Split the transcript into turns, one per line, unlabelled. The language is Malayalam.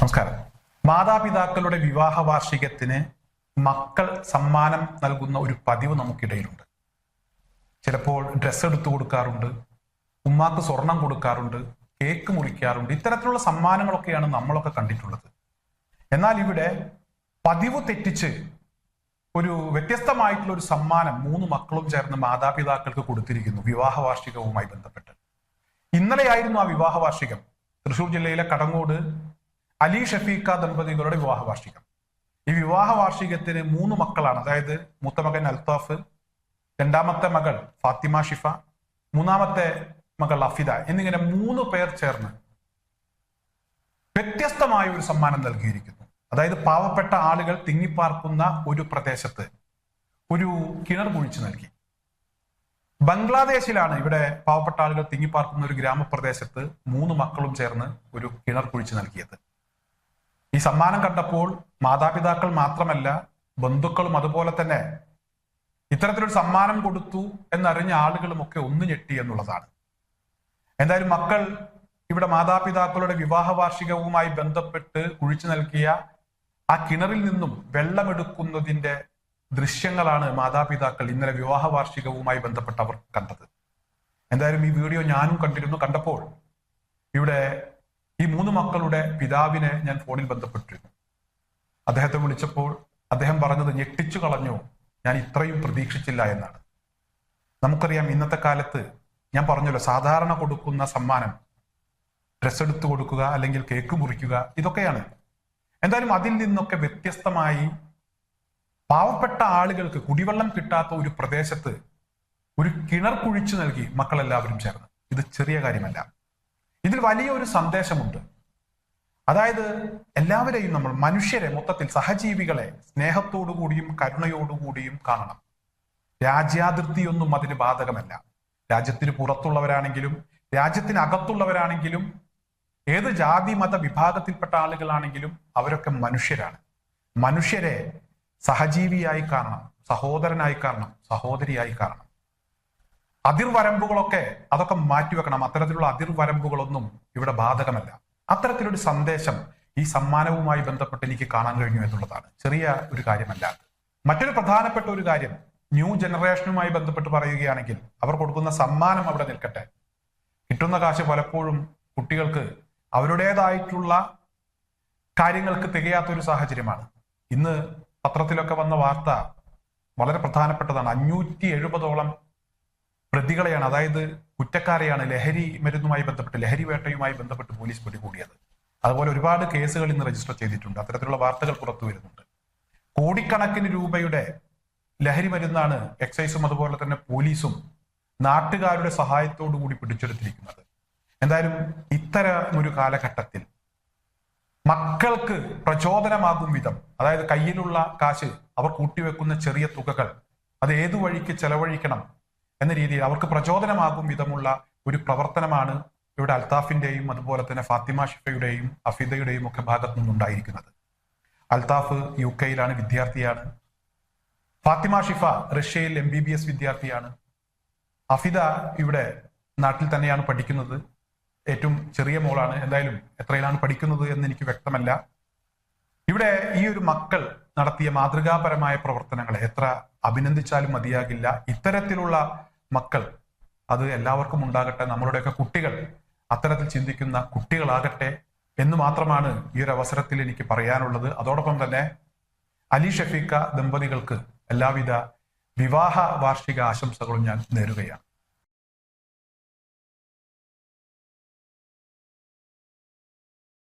നമസ്കാരം. മാതാപിതാക്കളുടെ വിവാഹ വാർഷികത്തിന് മക്കൾ സമ്മാനം നൽകുന്ന ഒരു പതിവ് നമുക്കിടയിലുണ്ട്. ചിലപ്പോൾ ഡ്രസ്സ് എടുത്തു കൊടുക്കാറുണ്ട് ഉമ്മാക്ക് സ്വർണം കൊടുക്കാറുണ്ട് കേക്ക് മുറിക്കാറുണ്ട് ഇത്തരത്തിലുള്ള സമ്മാനങ്ങളൊക്കെയാണ് നമ്മളൊക്കെ കണ്ടിട്ടുള്ളത്. എന്നാൽ ഇവിടെ പതിവ് തെറ്റിച്ച് ഒരു വ്യത്യസ്തമായിട്ടുള്ള ഒരു സമ്മാനം മൂന്ന് മക്കളും ചേർന്ന് മാതാപിതാക്കൾക്ക് കൊടുത്തിരിക്കുന്നു വിവാഹ വാർഷികവുമായി ബന്ധപ്പെട്ട്. ഇന്നലെയായിരുന്നു ആ വിവാഹ വാർഷികം. തൃശൂർ ജില്ലയിലെ കടങ്ങോട് അലി ഷഫീഖ ദമ്പതികളുടെ വിവാഹ വാർഷികം ഈ വിവാഹ വാർഷികത്തിന് മൂന്ന് മക്കളാണ്. അതായത് മൂത്ത മകൻ അൽത്താഫ് രണ്ടാമത്തെ മകൾ ഫാത്തിമ ഷിഫ മൂന്നാമത്തെ മകൾ അഫിദ എന്നിങ്ങനെ മൂന്ന് പേർ ചേർന്ന് വ്യത്യസ്തമായ ഒരു സമ്മാനം നൽകിയിരിക്കുന്നു. അതായത് പാവപ്പെട്ട ആളുകൾ തിങ്ങിപ്പാർക്കുന്ന ഒരു പ്രദേശത്ത് ഒരു കിണർ കുഴിച്ചു നൽകി. ബംഗ്ലാദേശിലാണ് ഇവിടെ പാവപ്പെട്ട ആളുകൾ തിങ്ങിപ്പാർക്കുന്ന ഒരു ഗ്രാമപ്രദേശത്ത് മൂന്ന് മക്കളും ചേർന്ന് ഒരു കിണർ കുഴിച്ചു നൽകിയത്. ഈ സമ്മാനം കണ്ടപ്പോൾ മാതാപിതാക്കൾ മാത്രമല്ല ബന്ധുക്കളും അതുപോലെ തന്നെ ഇത്തരത്തിലൊരു സമ്മാനം കൊടുത്തു എന്നറിഞ്ഞ ആളുകളും ഒക്കെ ഒന്ന് ഞെട്ടി എന്നുള്ളതാണ്. എന്തായാലും മക്കൾ ഇവിടെ മാതാപിതാക്കളുടെ വിവാഹ വാർഷികവുമായി ബന്ധപ്പെട്ട് കുഴിച്ചു നൽകിയ ആ കിണറിൽ നിന്നും വെള്ളമെടുക്കുന്നതിന്റെ ദൃശ്യങ്ങളാണ് മാതാപിതാക്കൾ ഇന്നലെ വിവാഹ വാർഷികവുമായി ബന്ധപ്പെട്ട് അവർ കണ്ടത്. എന്തായാലും ഈ വീഡിയോ ഞാനും കണ്ടിരുന്നു. കണ്ടപ്പോൾ ഇവിടെ മക്കളുടെ പിതാവിനെ ഞാൻ ഫോണിൽ ബന്ധപ്പെട്ടിരുന്നു. അദ്ദേഹത്തെ വിളിച്ചപ്പോൾ അദ്ദേഹം പറഞ്ഞത് ഞെട്ടിച്ചു കളഞ്ഞു. ഞാൻ ഇത്രയും പ്രതീക്ഷിച്ചില്ല എന്നാണ്. നമുക്കറിയാം ഇന്നത്തെ കാലത്ത് ഞാൻ പറഞ്ഞല്ലോ സാധാരണ കൊടുക്കുന്ന സമ്മാനം ഡ്രസ് എടുത്തു കൊടുക്കുക അല്ലെങ്കിൽ കേക്ക് മുറിക്കുക ഇതൊക്കെയാണ്. എന്തായാലും അതിൽ നിന്നൊക്കെ വ്യത്യസ്തമായി പാവപ്പെട്ട ആളുകൾക്ക് കുടിവെള്ളം കിട്ടാത്ത ഒരു പ്രദേശത്ത് ഒരു കിണർ കുഴിച്ചു നൽകി മക്കളെല്ലാവരും ചേർന്ന്. ഇത് ചെറിയ കാര്യമല്ല. ഇതിൽ വലിയൊരു സന്ദേശമുണ്ട്. അതായത് എല്ലാവരെയും നമ്മൾ മനുഷ്യരെ മൊത്തത്തിൽ സഹജീവികളെ സ്നേഹത്തോടുകൂടിയും കരുണയോടുകൂടിയും കാണണം. രാജ്യാതിർത്തിയൊന്നും അതിന് ബാധകമല്ല. രാജ്യത്തിന് പുറത്തുള്ളവരാണെങ്കിലും രാജ്യത്തിനകത്തുള്ളവരാണെങ്കിലും ഏത് ജാതി മത വിഭാഗത്തിൽപ്പെട്ട ആളുകളാണെങ്കിലും അവരൊക്കെ മനുഷ്യരാണ്. മനുഷ്യരെ സഹജീവിയായി കാണണം സഹോദരനായി കാണണം സഹോദരിയായി കാണണം. അതിർവരമ്പുകളൊക്കെ അതൊക്കെ മാറ്റിവെക്കണം. അത്തരത്തിലുള്ള അതിർവരമ്പുകളൊന്നും ഇവിടെ ബാധകമല്ല. അത്തരത്തിലൊരു സന്ദേശം ഈ സമ്മാനവുമായി ബന്ധപ്പെട്ട് എനിക്ക് കാണാൻ കഴിഞ്ഞു എന്നുള്ളതാണ്. ചെറിയ ഒരു കാര്യമല്ല മറ്റൊരു പ്രധാനപ്പെട്ട ഒരു കാര്യം ന്യൂ ജനറേഷനുമായി ബന്ധപ്പെട്ട് പറയുകയാണെങ്കിൽ അവർ കൊടുക്കുന്ന സമ്മാനം അവിടെ നിൽക്കട്ടെ. കിട്ടുന്ന കാശ് പലപ്പോഴും കുട്ടികൾക്ക് അവരുടേതായിട്ടുള്ള കാര്യങ്ങൾക്ക് തികയാത്തൊരു സാഹചര്യമാണ്. ഇന്ന് പത്രത്തിലൊക്കെ വന്ന വാർത്ത വളരെ പ്രധാനപ്പെട്ടതാണ്. അഞ്ഞൂറ്റി എഴുപതോളം പ്രതികളെയാണ് അതായത് കുറ്റക്കാരെയാണ് ലഹരി മരുന്നുമായി ബന്ധപ്പെട്ട് ലഹരി വേട്ടയുമായി ബന്ധപ്പെട്ട് പോലീസ് പിടികൂടിയത്. അതുപോലെ ഒരുപാട് കേസുകൾ ഇന്ന് രജിസ്റ്റർ ചെയ്തിട്ടുണ്ട്. അത്തരത്തിലുള്ള വാർത്തകൾ പുറത്തു വരുന്നുണ്ട്. കോടിക്കണക്കിന് രൂപയുടെ ലഹരി മരുന്നാണ് എക്സൈസും അതുപോലെ തന്നെ പോലീസും നാട്ടുകാരുടെ സഹായത്തോടു കൂടി പിടിച്ചെടുത്തിരിക്കുന്നത്. എന്തായാലും ഇത്തരം ഒരു കാലഘട്ടത്തിൽ മക്കൾക്ക് പ്രചോദനമാകും വിധം അതായത് കയ്യിലുള്ള കാശ് അവർ കൂട്ടിവെക്കുന്ന ചെറിയ തുകകൾ അത് ഏതു വഴിക്ക് ചെലവഴിക്കണം എന്ന രീതിയിൽ അവർക്ക് പ്രചോദനമാകും വിധമുള്ള ഒരു പ്രവർത്തനമാണ് ഇവിടെ അൽത്താഫിന്റെയും അതുപോലെ തന്നെ ഫാത്തിമ ഷിഫയുടെയും അഫിദയുടെയും ഒക്കെ ഭാഗത്തു നിന്നുണ്ടായിരിക്കുന്നത്. അൽത്താഫ് യു കെയിലാണ് വിദ്യാർത്ഥിയാണ്. ഫാത്തിമ ഷിഫ റഷ്യയിൽ എം ബി ബി എസ് വിദ്യാർത്ഥിയാണ്. അഫിദ ഇവിടെ നാട്ടിൽ തന്നെയാണ് പഠിക്കുന്നത്. ഏറ്റവും ചെറിയ മോളാണ്. എന്തായാലും എത്രയിലാണ് പഠിക്കുന്നത് എന്ന് എനിക്ക് വ്യക്തമല്ല. ഇവിടെ ഈ ഒരു മക്കൾ നടത്തിയ മാതൃകാപരമായ പ്രവർത്തനങ്ങളെ എത്ര അഭിനന്ദിച്ചാലും മതിയാകില്ല. ഇത്തരത്തിലുള്ള മക്കൾ. അത് എല്ലാവർക്കും ഉണ്ടാകട്ടെ. നമ്മളുടെയൊക്കെ കുട്ടികൾ. അത്തരത്തിൽ ചിന്തിക്കുന്ന കുട്ടികളാകട്ടെ എന്ന് മാത്രമാണ് ഈ ഒരു അവസരത്തിൽ എനിക്ക് പറയാനുള്ളത്. അതോടൊപ്പം തന്നെ അലി ഷഫീഖ ദമ്പതികൾക്ക് എല്ലാവിധ വിവാഹ വാർഷിക ആശംസകളും ഞാൻ നേരുകയാണ്.